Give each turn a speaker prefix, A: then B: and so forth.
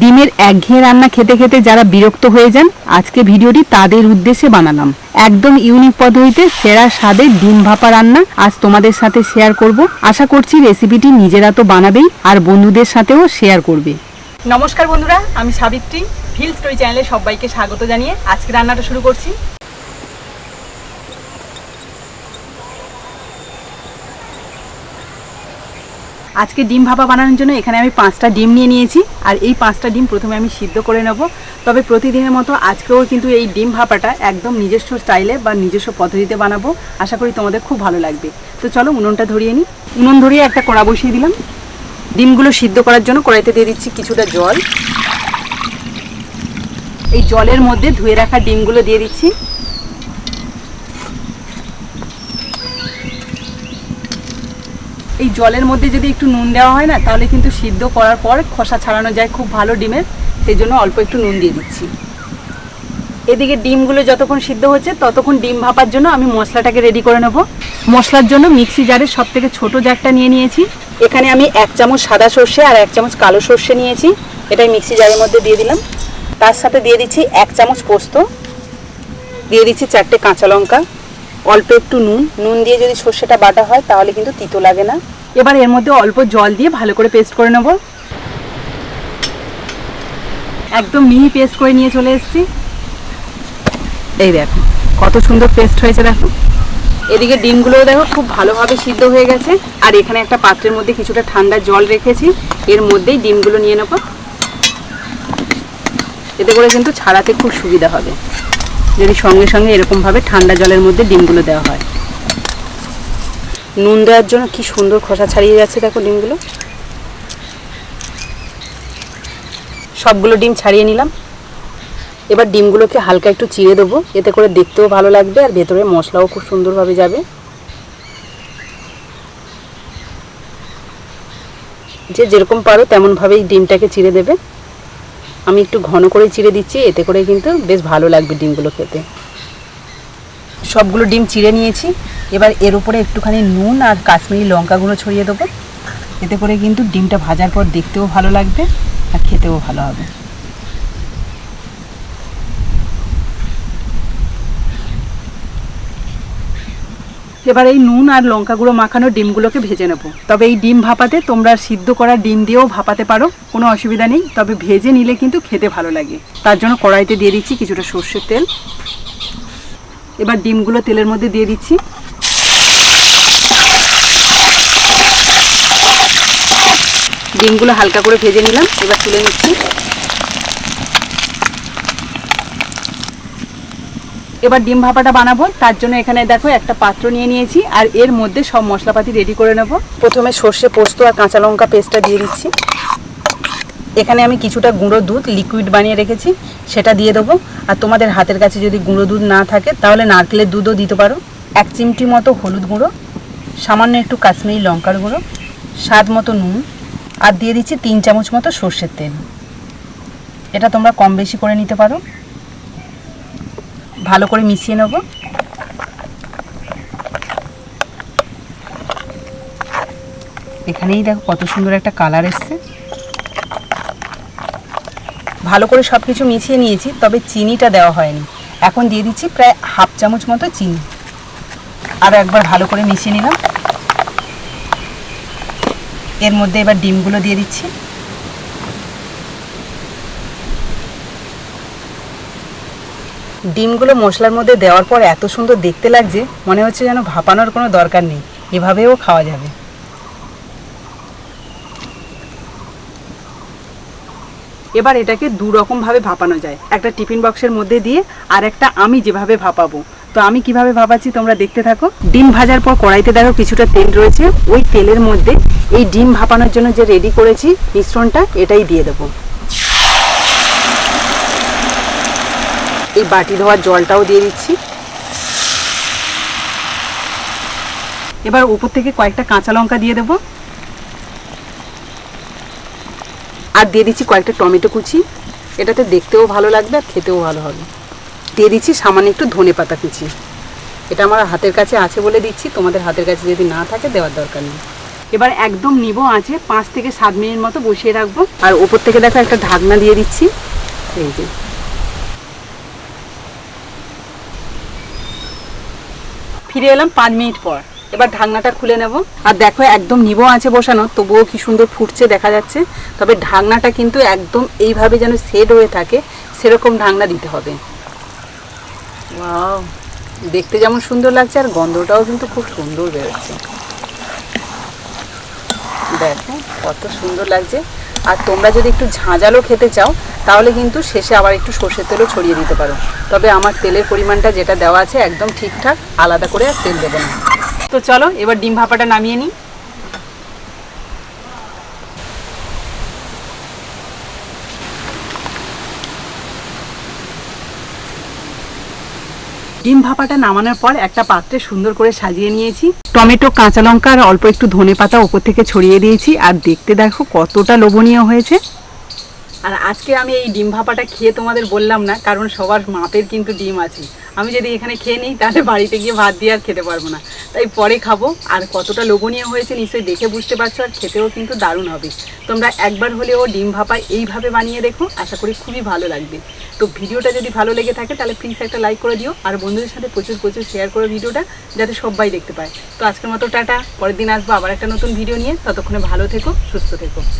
A: ডিমের একঘেয়ে রান্না খেতে খেতে যারা বিরক্ত হয়ে যান, আজকে ভিডিওটি তাদের উদ্দেশ্যে বানালাম। একদম ইউনিক পদ্ধতিতে সেরা স্বাদে ডিম ভাপা রান্না আজ তোমাদের সাথে শেয়ার করব। আশা করছি রেসিপিটি নিজেরা তো বানাবেই আর বন্ধুদের সাথেও শেয়ার করবে।
B: নমস্কার বন্ধুরা, আমি সাবিত্রী ফিল স্টোরি চ্যানেলে সবাইকে স্বাগত জানিয়ে আজকে রান্নাটা শুরু করছি। আজকে ডিম ভাপা বানানোর জন্য এখানে আমি পাঁচটা ডিম নিয়ে নিয়েছি, আর এই পাঁচটা ডিম প্রথমে আমি সিদ্ধ করে নেব। তবে প্রতিদিনের মতো আজকেও কিন্তু এই ডিম ভাপাটা একদম নিজস্ব স্টাইলে বা নিজস্ব পদ্ধতিতে বানাবো। আশা করি তোমাদের খুব ভালো লাগবে। তো চলো উনুনটা ধরিয়ে নিই। উনুন ধরিয়ে একটা কড়া বসিয়ে দিলাম। ডিমগুলো সিদ্ধ করার জন্য কড়াইতে দিয়ে দিচ্ছি কিছুটা জল। এই জলের মধ্যে ধুয়ে রাখা ডিমগুলো দিয়ে দিচ্ছি। এই জলের মধ্যে যদি একটু নুন দেওয়া হয় না, তাহলে কিন্তু সিদ্ধ করার পর খোসা ছাড়ানো যায় খুব ভালো ডিমের, সেই জন্য অল্প একটু নুন দিয়ে দিচ্ছি। এদিকে ডিমগুলো যতক্ষণ সিদ্ধ হচ্ছে ততক্ষণ ডিম ভাপার জন্য আমি মশলাটাকে রেডি করে নেব। মশলার জন্য মিক্সি জারের সব থেকে ছোটো জারটা নিয়ে নিয়েছি। এখানে আমি এক চামচ সাদা সর্ষে আর এক চামচ কালো সর্ষে নিয়েছি। এটাই মিক্সি জারের মধ্যে দিয়ে দিলাম। তার সাথে দিয়ে দিচ্ছি এক চামচ পোস্ত। দিয়ে দিচ্ছি চারটে কাঁচা লঙ্কা। অল্প একটু নুন। নুন দিয়ে যদি সর্ষেটা বাটা হয়, তাহলে কিন্তু তিতো লাগে না। এবার এর মধ্যে অল্প জল দিয়ে ভালো করে পেস্ট করে নেব। একদম মিহি পেস্ট করে নিয়ে চলে এসেছি। এই দেখো, কত সুন্দর পেস্ট হয়েছে দেখো। এদিকে ডিমগুলো দেখো খুব ভালোভাবে সিদ্ধ হয়ে গেছে। আর এখানে একটা পাত্রের মধ্যে কিছুটা ঠান্ডা জল রেখেছি। এর মধ্যেই ডিমগুলো নিয়ে নেব। এতে করে কিন্তু ছাড়াতে খুব সুবিধা হবে। যদি সঙ্গে সঙ্গে এরকমভাবে ঠান্ডা জলের মধ্যে ডিমগুলো দেওয়া হয়। নুন দেওয়ার জন্য কি সুন্দর খোসা ছাড়িয়ে যাচ্ছে দেখো ডিমগুলো। সবগুলো ডিম ছাড়িয়ে নিলাম। এবার ডিমগুলোকে হালকা একটু চিড়ে দেবো, এতে করে দেখতেও ভালো লাগবে আর ভেতরে মশলাও খুব সুন্দরভাবে যাবে। যে যেরকম পারো তেমনভাবেই ডিমটাকে চিড়ে দেবে। আমি একটু ঘন করে চিড়ে দিচ্ছি, এতে করে কিন্তু বেশ ভালো লাগবে ডিমগুলো খেতে। সবগুলো ডিম চিড়ে নিয়েছি। এবার এর উপরে একটুখানি নুন আর কাশ্মীরি লঙ্কা গুঁড়ো ছড়িয়ে দেবো। এতে করে কিন্তু ডিমটা ভাজার পর দেখতেও ভালো লাগবে আর খেতেও ভালো হবে। এবার এই নুন আর লঙ্কা গুঁড়ো মাখানো ডিমগুলোকে ভেজে নেব। তবে এই ডিম ভাপাতে তোমরা সিদ্ধ করা ডিম দিয়েও ভাপাতে পারো, কোনো অসুবিধা নেই। তবে ভেজে নিলে কিন্তু খেতে ভালো লাগে। তার জন্য কড়াইতে দিয়ে দিচ্ছি কিছুটা সর্ষের তেল। এবার ডিমগুলো তেলের মধ্যে দিয়ে দিচ্ছি। ডিমগুলো হালকা করে ভেজে নিলাম। এবার তুলে নিচ্ছি। এবার ডিম ভাপাটা বানাবো। তার জন্য এখানে দেখো একটা পাত্র নিয়ে নিয়েছি, আর এর মধ্যে সব মশলাপাতি রেডি করে নেব। প্রথমে সর্ষে পোস্ত আর কাঁচা লঙ্কা পেস্টটা দিয়ে দিচ্ছি। এখানে আমি কিছুটা গুঁড়ো দুধ লিকুইড বানিয়ে রেখেছি, সেটা দিয়ে দেবো। আর তোমাদের হাতের কাছে যদি গুঁড়ো দুধ না থাকে, তাহলে নারকেলের দুধও দিতে পারো। এক চিমটি মতো হলুদ গুঁড়ো, সামান্য একটু কাশ্মীরি লঙ্কার গুঁড়ো, স্বাদ মতো নুন, আর দিয়ে দিচ্ছি তিন চামচ মতো সর্ষের তেল। এটা তোমরা কম বেশি করে নিতে পারো। ভালো করে মিশিয়ে নেব। এখানেই দেখো কত সুন্দর একটা কালার এসছে। ভালো করে সব কিছু মিশিয়ে নিয়েছি, তবে চিনিটা দেওয়া হয়নি। এখন দিয়ে দিচ্ছি প্রায় হাফ চামচ মতো চিনি। আর একবার ভালো করে মিশিয়ে নিলাম। এর মধ্যে এবার ডিমগুলো দিয়ে দিচ্ছি। ডিমগুলো মশলার মধ্যে দেওয়ার পর এত সুন্দর দেখতে লাগছে, মনে হচ্ছে যেন ভাপানোর কোনো দরকার নেই। এভাবেও খাওয়া যাবে। এবার এটাকে দু রকমভাবে ভাপানো যায়। একটা টিফিন বক্সের মধ্যে দিয়ে আর একটা আমি যেভাবে ভাপাবো। তো আমি কীভাবে ভাপাচ্ছি তোমরা দেখতে থাকো। ডিম ভাজার পর কড়াইতে দেখো কিছুটা তেল রয়েছে। ওই তেলের মধ্যে এই ডিম ভাপানোর জন্য যে রেডি করেছি মিশ্রণটা, এটাই দিয়ে দেবো। এই বাটি ধোয়ার জলটাও দিয়ে দিচ্ছি। এবার উপর থেকে কয়েকটা কাঁচা লঙ্কা দিয়ে দেবো। আর দিয়ে দিচ্ছি কয়েকটা টমেটো কুচি। এটাতে দেখতেও ভালো লাগবে আর খেতেও ভালো হবে। দিয়ে দিচ্ছি সামান্য একটু ধনে পাতা কুচি। এটা আমার হাতের কাছে আছে বলে দিচ্ছি। তোমাদের হাতের কাছে যদি না থাকে দেওয়ার দরকার নেই। এবার একদম নিবো আছে পাঁচ থেকে সাত মিনিট মতো বসিয়ে রাখব। আর ওপর থেকে দেখো একটা ঢাকনা দিয়ে দিচ্ছি। এই যে। ফিরে এলাম পাঁচ মিনিট পর। এবার ঢাকনাটা খুলে নেব। আর দেখো, একদম নিবো আছে বসানো, তবুও কি সুন্দর ফুটছে দেখা যাচ্ছে। তবে ঢাকনাটা কিন্তু একদম এইভাবে যেন সেট হয়ে থাকে, সেরকম ঢাকনা দিতে হবে। দেখতে যেমন সুন্দর লাগছে, আর গন্ধটাও কিন্তু খুব সুন্দর বেরোচ্ছে। দেখো, কত সুন্দর লাগছে। আর তোমরা যদি একটু ঝাঁঝালো খেতে চাও তাহলে কিন্তু শেষে আবার একটু সর্ষের তেলও ছড়িয়ে দিতে পারো। তবে আমার তেলের পরিমাণটা যেটা দেওয়া আছে একদম ঠিকঠাক, আলাদা করে আর তেল দেবো না। তো চলো, এবার ডিম ভাপাটা নামিয়ে নিই। ডিম ভাপাটা নামানোর পর একটা পাত্রে সুন্দর করে সাজিয়ে নিয়েছি। টমেটো, কাঁচা লঙ্কা আর অল্প একটু ধনে পাতা ওপর থেকে ছড়িয়ে দিয়েছি। আর দেখতে দেখো কতটা লোভনীয় হয়েছে। আর আজকে আমি এই ডিম ভাপাটা খেয়ে তোমাদের বললাম না, কারণ সবার মাপের কিন্তু ডিম আছে। আমি যদি এখানে খেয়ে নিই, তাহলে বাড়িতে গিয়ে ভাত দিয়ে আর খেতে পারব না। তাই পরে খাব, আর কতটা লোভনীয় হয়েছে নিশ্চয়ই দেখে বুঝতে পারছ, আর খেতেও কিন্তু দারুণ হবে। তোমরা একবার হলেও ডিম ভাপা এইভাবে বানিয়ে দেখো, আশা করি খুবই ভালো লাগবে। তো ভিডিওটা যদি ভালো লেগে থাকে, তাহলে প্লিজ একটা লাইক করে দিও, আর বন্ধুদের সাথে প্রচুর প্রচুর শেয়ার করো ভিডিওটা, যাতে সবাই দেখতে পায়। তো আজকের মতো টাটা, পরের দিন আসব আবার একটা নতুন ভিডিও নিয়ে, ততক্ষণে ভালো থেকো, সুস্থ থেকো।